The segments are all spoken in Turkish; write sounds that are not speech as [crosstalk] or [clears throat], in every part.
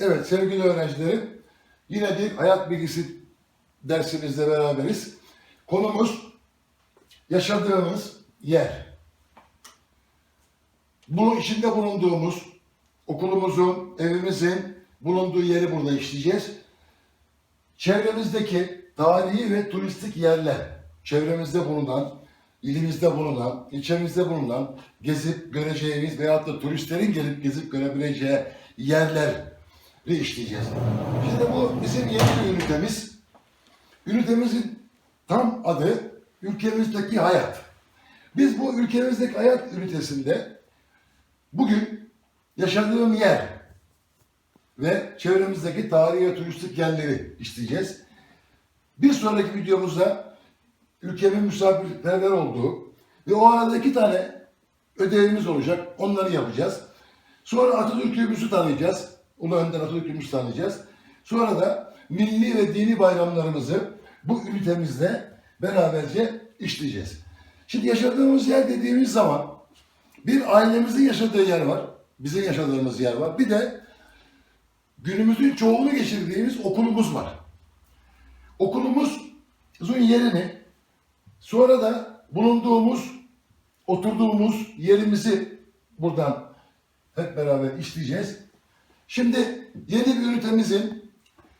Evet sevgili öğrencilerim, yine bir hayat bilgisi dersimizde beraberiz. Konumuz yaşadığımız yer. Bu içinde bulunduğumuz okulumuzun, evimizin bulunduğu yeri burada işleyeceğiz. Çevremizdeki tarihi ve turistik yerler, çevremizde bulunan, ilimizde bulunan, ilçemizde bulunan gezip göreceğimiz veyahut da turistlerin gelip gezip görebileceği yerleri işleyeceğiz. Şimdi bu bizim yeni bir ünitemiz. Ünitemizin tam adı ülkemizdeki hayat. Biz bu ülkemizdeki hayat ünitesinde bugün yaşadığım yer ve çevremizdeki tarihi turistik yerleri işleyeceğiz. Bir sonraki videomuzda ülkemin misafirperver olduğu ve o arada iki tane ödevimiz olacak. Onları yapacağız. Sonra Atatürk'ümüzü tanıyacağız. Ulu Önder Atatürk'ümüzü tanıyacağız. Sonra da milli ve dini bayramlarımızı bu ünitemizle beraberce işleyeceğiz. Şimdi yaşadığımız yer dediğimiz zaman bir ailemizin yaşadığı yer var. Bizim yaşadığımız yer var. Bir de günümüzün çoğunu geçirdiğimiz okulumuz var. Okulumuzun yerini sonra da bulunduğumuz, oturduğumuz yerimizi buradan hep beraber işleyeceğiz. Şimdi yeni bir ünitemizin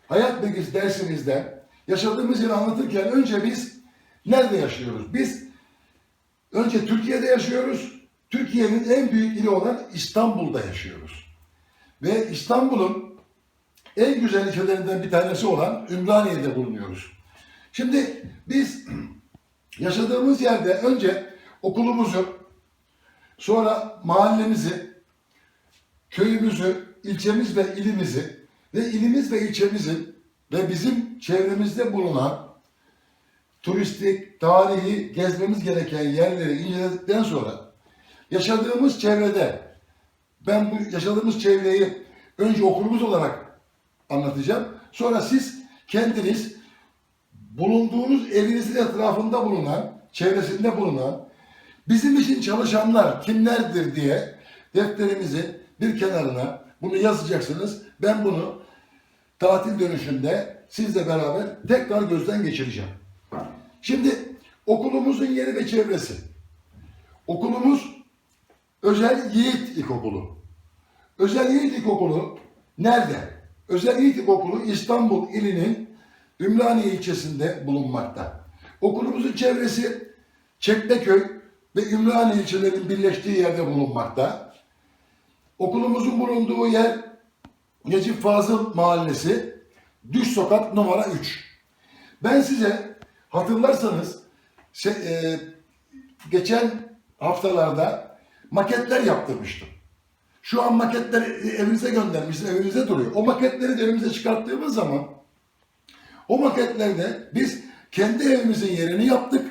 hayat bilgisi dersimizde yaşadığımız yeri anlatırken önce biz nerede yaşıyoruz? Biz önce Türkiye'de yaşıyoruz. Türkiye'nin en büyük ili olan İstanbul'da yaşıyoruz. Ve İstanbul'un en güzel ilçelerinden bir tanesi olan Ümraniye'de bulunuyoruz. Şimdi biz [clears throat] yaşadığımız yerde önce okulumuzu, sonra mahallemizi, köyümüzü, ilçemiz ve ilimizi ve ilimiz ve ilçemizin ve bizim çevremizde bulunan turistik, tarihi, gezmemiz gereken yerleri inceledikten sonra yaşadığımız çevrede ben bu yaşadığımız çevreyi önce okulumuz olarak anlatacağım. Sonra siz kendiniz bulunduğunuz evinizin etrafında bulunan, çevresinde bulunan bizim için çalışanlar kimlerdir diye defterimizi bir kenarına bunu yazacaksınız. Ben bunu tatil dönüşünde sizle beraber tekrar gözden geçireceğim. Şimdi okulumuzun yeri ve çevresi. Okulumuz Özel Yiğit İlkokulu. Özel Yiğit İlkokulu nerede? Özel Yiğit İlkokulu İstanbul ilinin Ümraniye ilçesinde bulunmakta. Okulumuzun çevresi Çekmeköy ve Ümraniye ilçelerinin birleştiği yerde bulunmakta. Okulumuzun bulunduğu yer Necip Fazıl Mahallesi, Düş Sokak numara 3. Ben size hatırlarsanız şey, e, geçen haftalarda maketler yaptırmıştım. Şu an maketleri evinize göndermiştim, evinizde duruyor. O maketleri de evimize çıkarttığımız zaman o maketlerde biz kendi evimizin yerini yaptık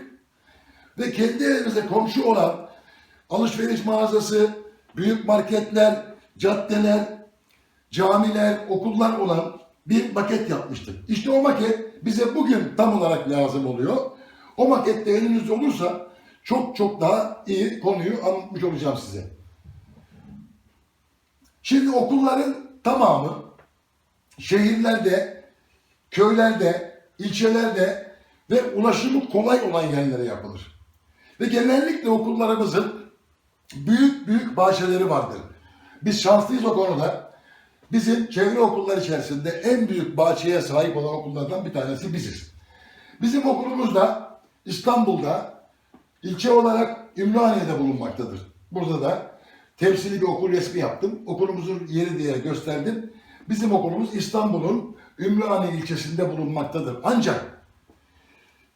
ve kendi evimize komşu olan alışveriş mağazası, büyük marketler, caddeler, camiler, okullar olan bir maket yapmıştık. İşte o maket bize bugün tam olarak lazım oluyor. O makette elinizde olursa çok çok daha iyi konuyu anlatmış olacağım size. Şimdi okulların tamamı şehirlerde, köylerde, ilçelerde ve ulaşımı kolay olan yerlere yapılır. Ve genellikle okullarımızın büyük büyük bahçeleri vardır. Biz şanslıyız o konuda. Bizim çevre okullar içerisinde en büyük bahçeye sahip olan okullardan bir tanesi biziz. Bizim okulumuz da İstanbul'da ilçe olarak Ümraniye'de bulunmaktadır. Burada da temsili bir okul resmi yaptım. Okulumuzun yeri diye gösterdim. Bizim okulumuz İstanbul'un Ümraniye ilçesinde bulunmaktadır. Ancak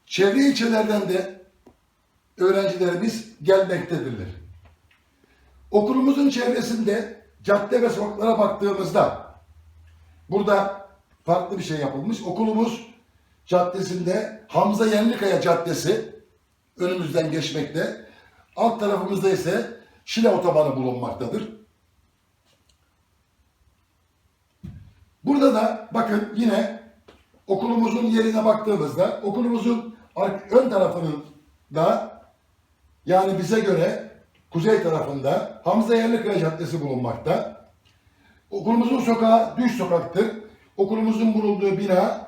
çevre ilçelerden de öğrencilerimiz gelmektedirler. Okulumuzun çevresinde cadde ve sokaklara baktığımızda burada farklı bir şey yapılmış. Okulumuz caddesinde Hamza Yenlikaya Caddesi önümüzden geçmekte. Alt tarafımızda ise Şile Otobanı bulunmaktadır. Burada da bakın yine okulumuzun yerine baktığımızda okulumuzun ön tarafının da yani bize göre kuzey tarafında Hamza Yerlikaya Caddesi bulunmakta. Okulumuzun sokağı düz sokaktır. Okulumuzun bulunduğu bina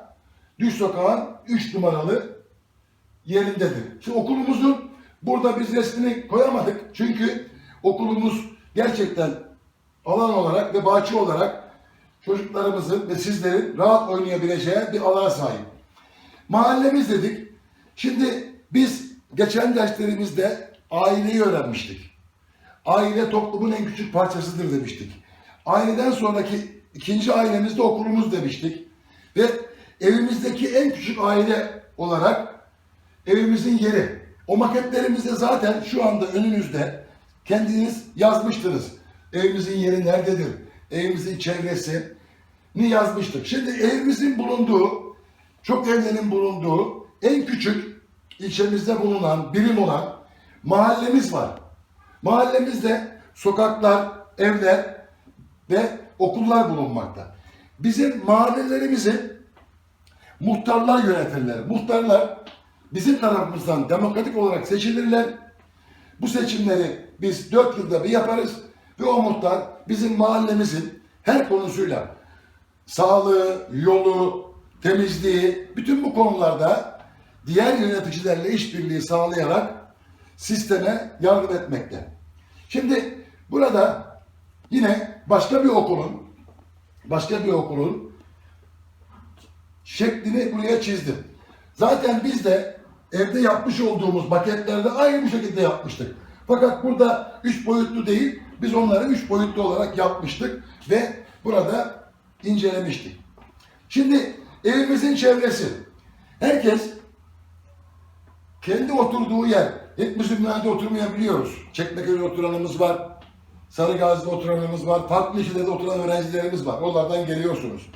düz sokağın 3 numaralı yerindedir. Şimdi okulumuzun burada biz resmini koyamadık. Çünkü okulumuz gerçekten alan olarak ve bahçe olarak çocuklarımızın ve sizlerin rahat oynayabileceği bir alana sahip. Mahallemiz dedik. Şimdi biz geçen derslerimizde aileyi öğrenmiştik. Aile toplumun en küçük parçasıdır demiştik. Aileden sonraki ikinci ailemiz de okulumuz demiştik. Ve evimizdeki en küçük aile olarak evimizin yeri. O maketlerimizde zaten şu anda önünüzde kendiniz yazmıştınız. Evimizin yeri nerededir? Evimizin çevresi ni yazmıştık. Şimdi evimizin bulunduğu, çok evlerin bulunduğu en küçük ilçemizde bulunan, birim olan mahallemiz var. Mahallemizde sokaklar, evler ve okullar bulunmakta. Bizim mahallelerimizi muhtarlar yönetirler. Muhtarlar bizim tarafımızdan demokratik olarak seçilirler. Bu seçimleri biz dört yılda bir yaparız ve o muhtar bizim mahallemizin her konusuyla sağlığı, yolu, temizliği, bütün bu konularda diğer yöneticilerle işbirliği sağlayarak sisteme yardım etmekte. Şimdi burada yine başka bir okulun başka bir okulun şeklini buraya çizdim. Zaten biz de evde yapmış olduğumuz maketlerde aynı bu şekilde yapmıştık. Fakat burada üç boyutlu değil, biz onları üç boyutlu olarak yapmıştık ve burada incelemiştik. Şimdi evimizin çevresi. Herkes kendi oturduğu yer. Hepimiz Ümraniye'de oturmayabiliyoruz. Çekmeköy'de oturanımız var. Sarıgazi'de oturanımız var. Farklı ilçelerde oturan öğrencilerimiz var. Oralardan geliyorsunuz.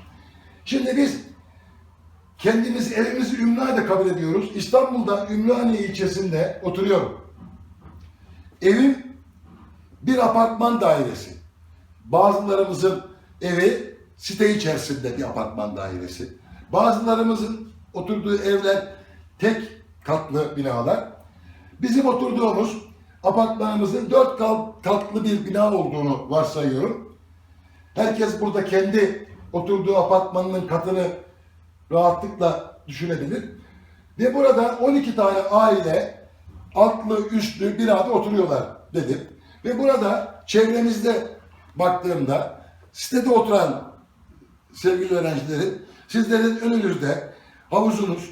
Şimdi biz kendimiz evimizi Ümraniye'de kabul ediyoruz. İstanbul'da Ümraniye ilçesinde oturuyorum. Evim bir apartman dairesi. Bazılarımızın evi site içerisinde bir apartman dairesi. Bazılarımızın oturduğu evler tek katlı binalar. Bizim oturduğumuz apartmanımızın dört kat- katlı bir bina olduğunu varsayıyorum. Herkes burada kendi oturduğu apartmanının katını rahatlıkla düşünebilir. Ve burada 12 tane aile altlı üstlü bir arada oturuyorlar dedim. Ve burada çevremizde baktığımda sitede oturan sevgili öğrencilerin sizlerin önünüzde havuzunuz,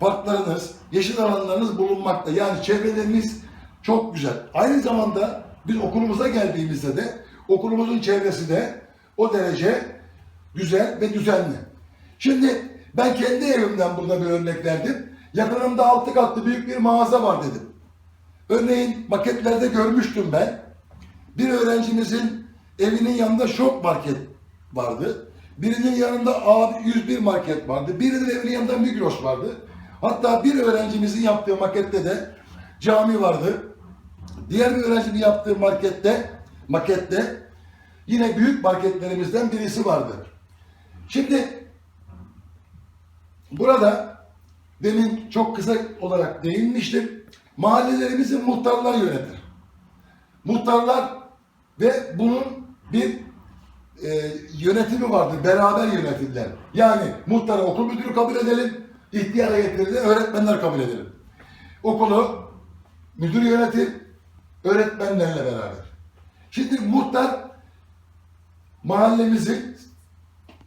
parklarınız, yeşil alanlarınız bulunmakta. Yani çevreleriniz çok güzel. Aynı zamanda biz okulumuza geldiğimizde de okulumuzun çevresi de o derece güzel ve düzenli. Şimdi ben kendi evimden burada bir örnek verdim. Yakınımda altı katlı büyük bir mağaza var dedim. Örneğin maketlerde görmüştüm ben. Bir öğrencimizin evinin yanında şok market vardı. Birinin yanında A101 market vardı. Birinin evinin yanında Migros vardı. Hatta bir öğrencimizin yaptığı makette de cami vardı. Diğer bir öğrencinin yaptığı markette, makette yine büyük marketlerimizden birisi vardı. Şimdi burada demin çok kısa olarak değinmiştim. Mahallelerimizin muhtarlar yönetir. Muhtarlar ve bunun bir e, yönetimi vardır. Beraber yönetirler. Yani muhtarı okul müdürü kabul edelim, ihtiyara getirelim, öğretmenler kabul edelim. Okulu müdür yönetir, öğretmenlerle beraber. Şimdi muhtar mahallemizin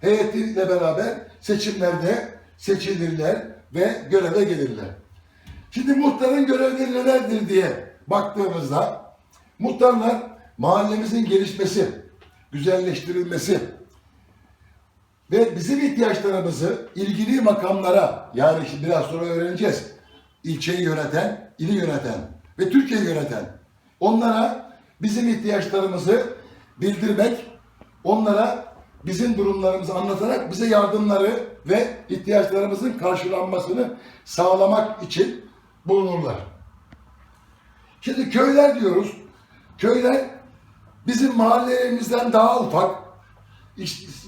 heyetiyle beraber seçimlerde seçilirler ve göreve gelirler. Şimdi muhtarın görevleri nelerdir diye baktığımızda muhtarlar mahallemizin gelişmesi, güzelleştirilmesi ve bizim ihtiyaçlarımızı ilgili makamlara yani şimdi biraz sonra öğreneceğiz. ilçeyi yöneten, ili yöneten ve Türkiye'yi yöneten onlara bizim ihtiyaçlarımızı bildirmek, onlara bizim durumlarımızı anlatarak bize yardımları ve ihtiyaçlarımızın karşılanmasını sağlamak için bulunurlar. Şimdi köyler diyoruz. Köyler bizim mahallelerimizden daha ufak,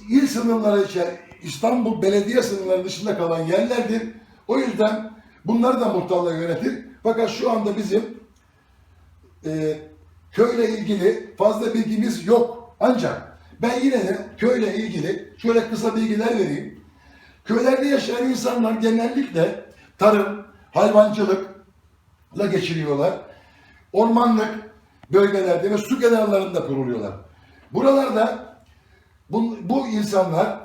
il sınırları içer, İstanbul belediye sınırları dışında kalan yerlerdir. O yüzden bunları da muhtarlar yönetir. Fakat şu anda bizim e, köyle ilgili fazla bilgimiz yok. Ancak Ben yine de köyle ilgili şöyle kısa bilgiler vereyim. Köylerde yaşayan insanlar genellikle tarım, hayvancılıkla geçiriyorlar. Ormanlık bölgelerde ve su kenarlarında kuruluyorlar. Buralarda bu, bu insanlar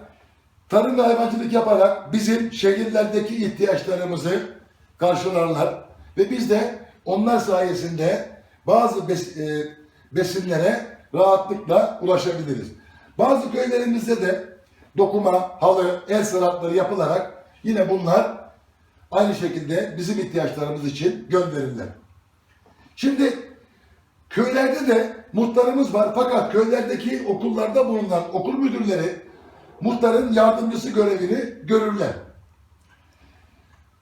tarım ve hayvancılık yaparak bizim şehirlerdeki ihtiyaçlarımızı karşılarlar ve biz de onlar sayesinde bazı bes- e, besinlere rahatlıkla ulaşabiliriz. Bazı köylerimizde de dokuma, halı, el sanatları yapılarak yine bunlar aynı şekilde bizim ihtiyaçlarımız için gönderirler. Şimdi köylerde de muhtarımız var fakat köylerdeki okullarda bulunan okul müdürleri muhtarın yardımcısı görevini görürler.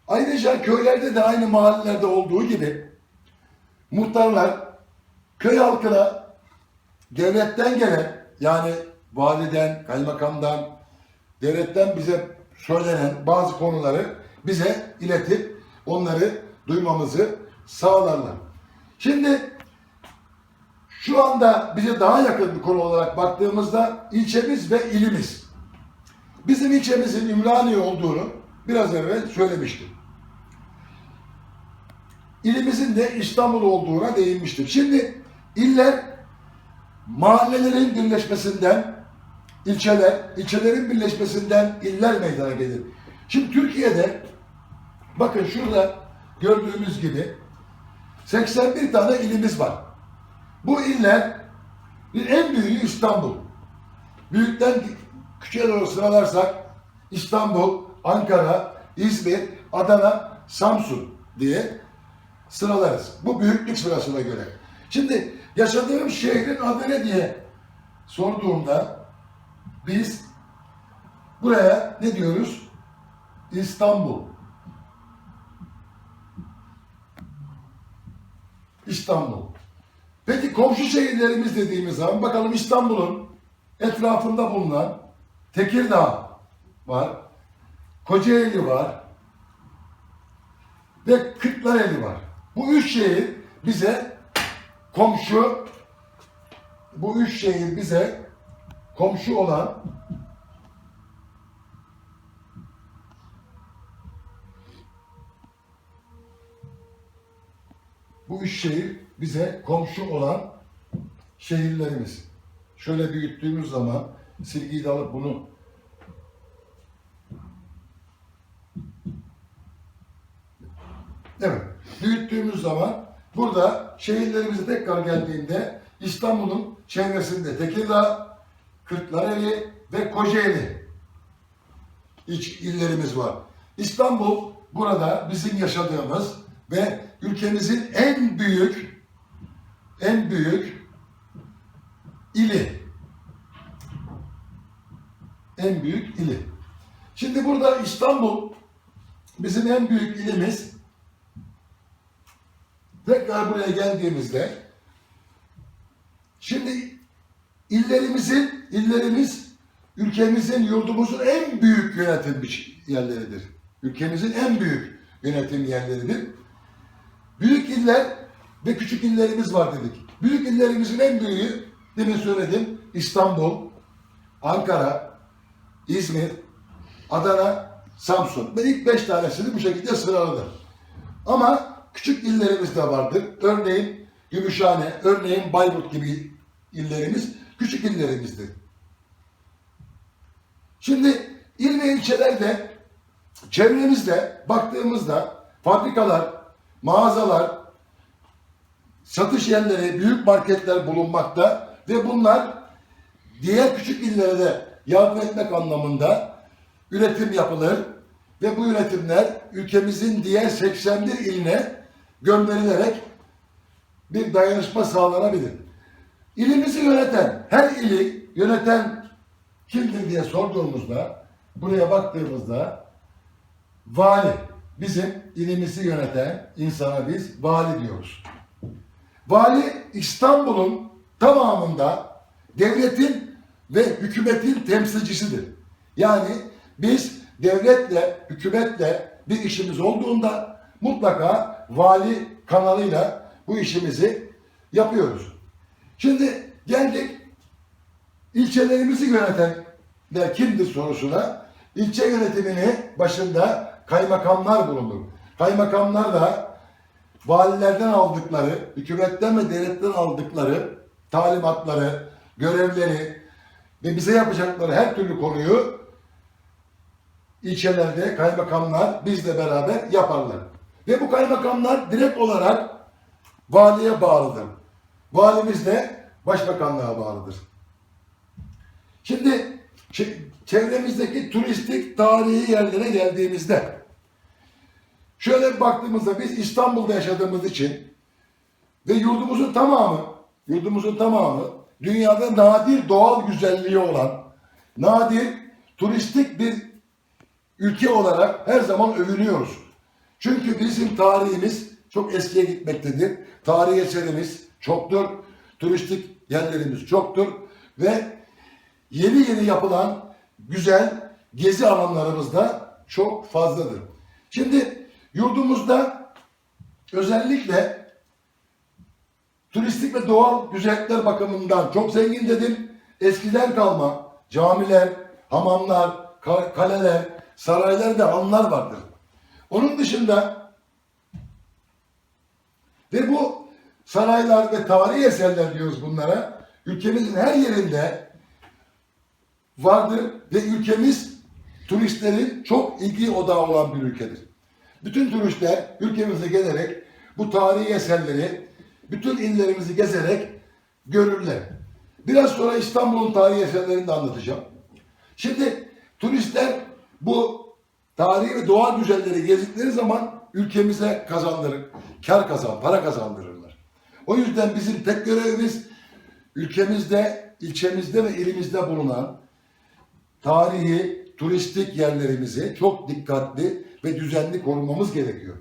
Ayrıca köylerde de aynı mahallelerde olduğu gibi muhtarlar köy halkına devletten gelen yani validen, kaymakamdan, devletten bize söylenen bazı konuları bize iletip onları duymamızı sağlarlar. Şimdi şu anda bize daha yakın bir konu olarak baktığımızda ilçemiz ve ilimiz. Bizim ilçemizin Ümraniye olduğunu biraz evvel söylemiştim. İlimizin de İstanbul olduğuna değinmiştim. Şimdi iller mahallelerin birleşmesinden ilçeler, ilçelerin birleşmesinden iller meydana gelir. Şimdi Türkiye'de bakın şurada gördüğümüz gibi 81 tane ilimiz var. Bu iller en büyüğü İstanbul. Büyükten küçüğe doğru sıralarsak İstanbul, Ankara, İzmir, Adana, Samsun diye sıralarız. Bu büyüklük sırasına göre. Şimdi yaşadığım şehrin adı ne diye sorduğumda biz buraya ne diyoruz? İstanbul. İstanbul. Peki komşu şehirlerimiz dediğimiz zaman bakalım İstanbul'un etrafında bulunan Tekirdağ var, Kocaeli var ve Kırklareli var. Bu üç şehir bize komşu, bu üç şehir bize komşu olan bu üç şehir bize komşu olan şehirlerimiz. Şöyle büyüttüğümüz zaman silgiyi de alıp bunu Evet. Büyüttüğümüz zaman burada şehirlerimize tekrar geldiğinde İstanbul'un çevresinde Tekirdağ, Kırklareli ve Kocaeli iç illerimiz var. İstanbul burada bizim yaşadığımız ve ülkemizin en büyük en büyük ili. En büyük ili. Şimdi burada İstanbul bizim en büyük ilimiz. Tekrar buraya geldiğimizde şimdi illerimizin illerimiz ülkemizin yurdumuzun en büyük yönetim biç- yerleridir. Ülkemizin en büyük yönetim yerleridir. Büyük iller ve küçük illerimiz var dedik. Büyük illerimizin en büyüğü demin söyledim İstanbul, Ankara, İzmir, Adana, Samsun. Ben ilk beş tanesini bu şekilde sıraladım. Ama küçük illerimiz de vardır. Örneğin Gümüşhane, örneğin Bayburt gibi illerimiz küçük illerimizdir. Şimdi il ve ilçelerde çevremizde baktığımızda fabrikalar, mağazalar, satış yerleri, büyük marketler bulunmakta ve bunlar diğer küçük illere de yardım etmek anlamında üretim yapılır ve bu üretimler ülkemizin diğer 81 iline gönderilerek bir dayanışma sağlanabilir. İlimizi yöneten, her ili yöneten kimdir diye sorduğumuzda, buraya baktığımızda vali, bizim ilimizi yöneten insana biz vali diyoruz. Vali İstanbul'un tamamında devletin ve hükümetin temsilcisidir. Yani biz devletle, hükümetle bir işimiz olduğunda mutlaka vali kanalıyla bu işimizi yapıyoruz. Şimdi geldik ilçelerimizi yöneten de kimdir sorusuna ilçe yönetimini başında kaymakamlar bulunur. Kaymakamlar da valilerden aldıkları, hükümetten ve devletten aldıkları talimatları, görevleri ve bize yapacakları her türlü konuyu ilçelerde kaymakamlar bizle beraber yaparlar. Ve bu kaymakamlar direkt olarak valiye bağlıdır. Valimiz de başbakanlığa bağlıdır. Şimdi çe- çevremizdeki turistik tarihi yerlere geldiğimizde şöyle bir baktığımızda biz İstanbul'da yaşadığımız için ve yurdumuzun tamamı yurdumuzun tamamı dünyada nadir doğal güzelliği olan nadir turistik bir ülke olarak her zaman övünüyoruz. Çünkü bizim tarihimiz çok eskiye gitmektedir. Tarihi eserimiz çoktur. Turistik yerlerimiz çoktur. Ve yeni yeni yapılan güzel gezi alanlarımız da çok fazladır. Şimdi yurdumuzda özellikle turistik ve doğal güzellikler bakımından çok zengin dedim. Eskiden kalma camiler, hamamlar, ka- kaleler, saraylar ve hanlar vardır. Onun dışında ve bu saraylar ve tarihi eserler diyoruz bunlara. Ülkemizin her yerinde vardır ve ülkemiz turistlerin çok ilgi odağı olan bir ülkedir. Bütün turistler ülkemize gelerek bu tarihi eserleri bütün illerimizi gezerek görürler. Biraz sonra İstanbul'un tarihi eserlerini de anlatacağım. Şimdi turistler bu tarihi ve doğal güzelleri gezdikleri zaman ülkemize kazandırır, kar kazan, para kazandırırlar. O yüzden bizim tek görevimiz ülkemizde, ilçemizde ve ilimizde bulunan tarihi, turistik yerlerimizi çok dikkatli ve düzenli korumamız gerekiyor.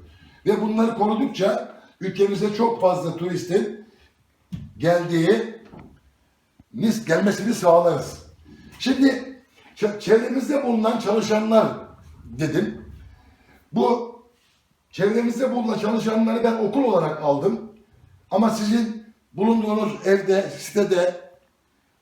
Ve bunları korudukça ülkemize çok fazla turistin geldiği, nis- gelmesini sağlarız. Şimdi çevremizde bulunan çalışanlar dedim. Bu çevremizde bulunan çalışanları ben okul olarak aldım. Ama sizin bulunduğunuz evde, sitede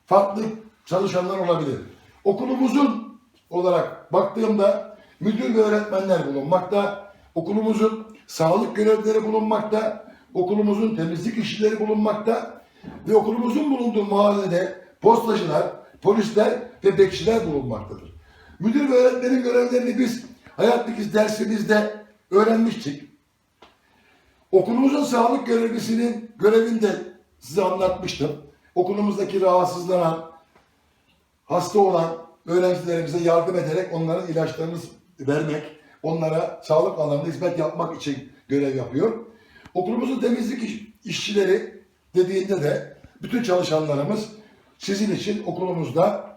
farklı çalışanlar olabilir. Okulumuzun olarak baktığımda müdür ve öğretmenler bulunmakta. Okulumuzun sağlık görevlileri bulunmakta. Okulumuzun temizlik işçileri bulunmakta. Ve okulumuzun bulunduğu mahallede postacılar, polisler ve bekçiler bulunmaktadır. Müdür ve öğretmenin görevlerini biz hayat bilgisi dersimizde öğrenmiştik. Okulumuzun sağlık görevlisinin görevini de size anlatmıştım. Okulumuzdaki rahatsızlanan, hasta olan öğrencilerimize yardım ederek onların ilaçlarını vermek, onlara sağlık alanında hizmet yapmak için görev yapıyor. Okulumuzun temizlik iş- işçileri dediğinde de bütün çalışanlarımız sizin için okulumuzda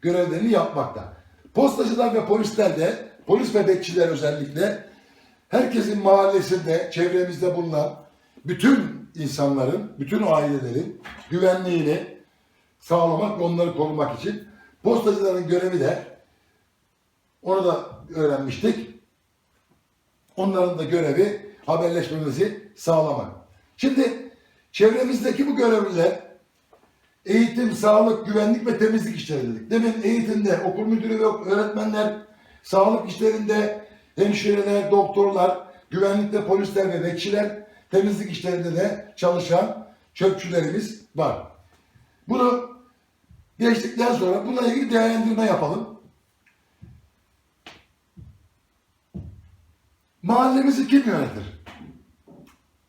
görevlerini yapmakta. Postacılar ve polisler de, polis ve bekçiler özellikle herkesin mahallesinde, çevremizde bulunan bütün insanların, bütün ailelerin güvenliğini sağlamak ve onları korumak için postacıların görevi de onu da öğrenmiştik. Onların da görevi haberleşmemizi sağlamak. Şimdi çevremizdeki bu görevliler eğitim, sağlık, güvenlik ve temizlik işleri dedik. Demin eğitimde okul müdürü ve öğretmenler, sağlık işlerinde hemşireler, doktorlar, güvenlikte polisler ve bekçiler, temizlik işlerinde de çalışan çöpçülerimiz var. Bunu geçtikten sonra bununla ilgili değerlendirme yapalım. Mahallemizi kim yönetir?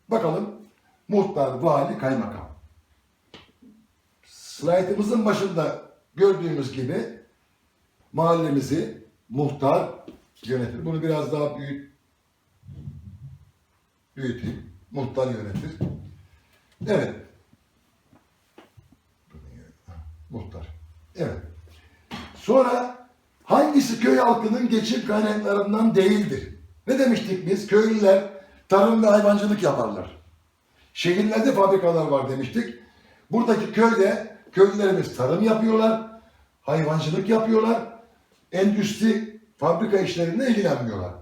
Bakalım. Muhtar, vali, kaymakam. Slaytımızın başında gördüğümüz gibi mahallemizi muhtar yönetir. Bunu biraz daha büyüt, büyüteyim. Muhtar yönetir. Evet. Muhtar. Evet. Sonra hangisi köy halkının geçim kaynaklarından değildir? Ne demiştik biz? Köylüler tarım ve hayvancılık yaparlar. Şehirlerde fabrikalar var demiştik. Buradaki köyde köylülerimiz tarım yapıyorlar, hayvancılık yapıyorlar, endüstri, fabrika işlerinde ilgilenmiyorlar.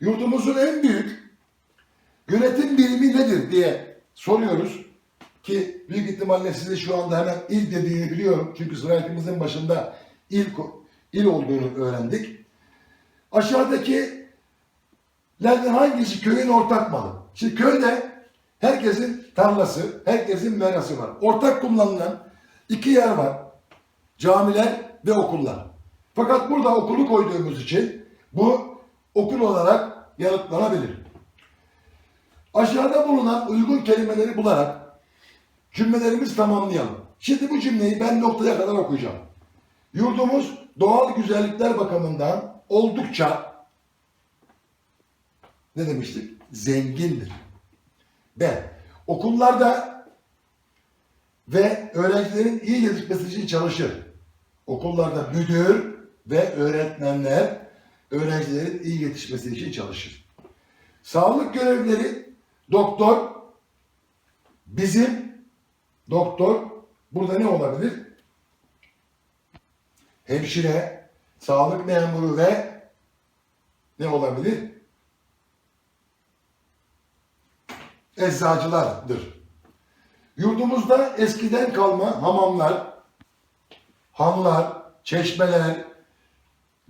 Yurdumuzun en büyük yönetim birimi nedir diye soruyoruz. ki büyük ihtimalle size şu anda hemen il dediğini biliyorum. Çünkü slaytımızın başında il, il olduğunu öğrendik. Aşağıdaki lerden hangisi köyün ortak malı? Şimdi köyde herkesin tarlası, herkesin merası var. Ortak kullanılan iki yer var. Camiler ve okullar. Fakat burada okulu koyduğumuz için bu okul olarak yanıtlanabilir. Aşağıda bulunan uygun kelimeleri bularak cümlelerimizi tamamlayalım. Şimdi bu cümleyi ben noktaya kadar okuyacağım. Yurdumuz doğal güzellikler bakımından oldukça ne demiştik? Zengindir. B. Okullarda ve öğrencilerin iyi yetişmesi için çalışır. Okullarda müdür ve öğretmenler öğrencilerin iyi yetişmesi için çalışır. Sağlık görevlileri doktor bizim doktor burada ne olabilir? Hemşire, sağlık memuru ve ne olabilir? Eczacılardır. Yurdumuzda eskiden kalma hamamlar, hanlar, çeşmeler,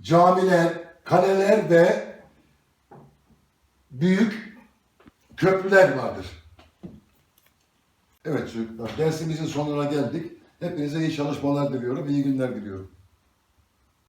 camiler, kaleler ve büyük köprüler vardır. Evet çocuklar, dersimizin sonuna geldik. Hepinize iyi çalışmalar diliyorum, iyi günler diliyorum.